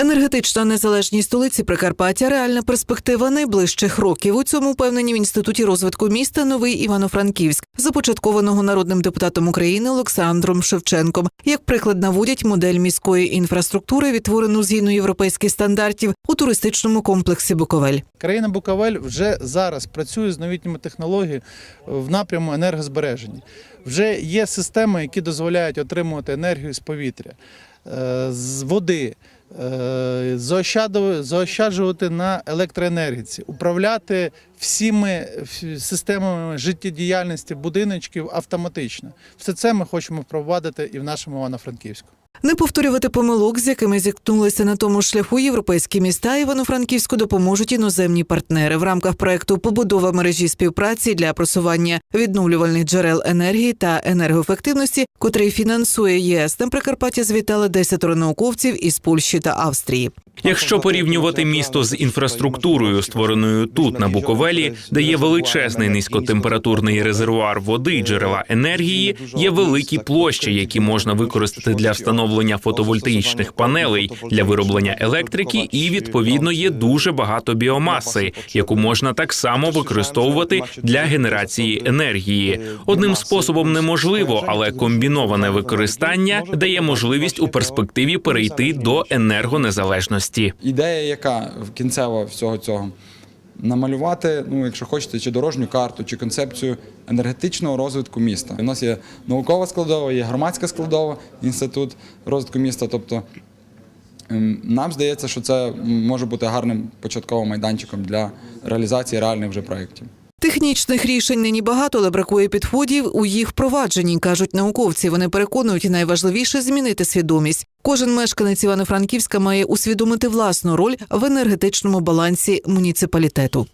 Енергетична незалежність столиці Прикарпаття реальна перспектива найближчих років. У цьому впевнені в інституті розвитку міста Новий Івано-Франківськ, започаткованого народним депутатом України Олександром Шевченком. Як приклад наводять модель міської інфраструктури, відтворену згідно європейських стандартів у туристичному комплексі Буковель. Країна Буковель вже зараз працює з новітніми технологіями в напряму енергозбереження. Вже є системи, які дозволяють отримувати енергію з повітря, е, з води, заощаджувати на електроенергіці, управляти всіми системами життєдіяльності будиночків автоматично. Все це ми хочемо впровадити і в нашому Івано-Франківську. Не повторювати помилок, з якими зіткнулися на тому шляху європейські міста Івано-Франківську допоможуть іноземні партнери в рамках проекту побудова мережі співпраці для просування відновлювальних джерел енергії та енергоефективності, котрий фінансує ЄС. На Прикарпаття звітали десятеро науковців із Польщі та Австрії. Якщо порівнювати місто з інфраструктурою, створеною тут на Буковелі, де є величезний низькотемпературний резервуар води джерела енергії, є великі площі, які можна використати для встановлення фотовольтаїчних панелей для вироблення електрики, і відповідно є дуже багато біомаси, яку можна так само використовувати для генерації енергії. Одним способом неможливо, але комбіноване використання дає можливість у перспективі перейти до енергонезалежності. Ідея, яка кінцева всього цього? Намалювати, ну, якщо хочете, чи дорожню карту, чи концепцію енергетичного розвитку міста. У нас є наукова складова, є громадська складова, інститут розвитку міста. Тобто ем, нам здається, що це може бути гарним початковим майданчиком для реалізації реальних вже проєктів. Технічних рішень нині багато, але бракує підходів у їх впровадженні, кажуть науковці. Вони переконують, найважливіше змінити свідомість. Кожен мешканець Івано-Франківська має усвідомити власну роль в енергетичному балансі муніципалітету.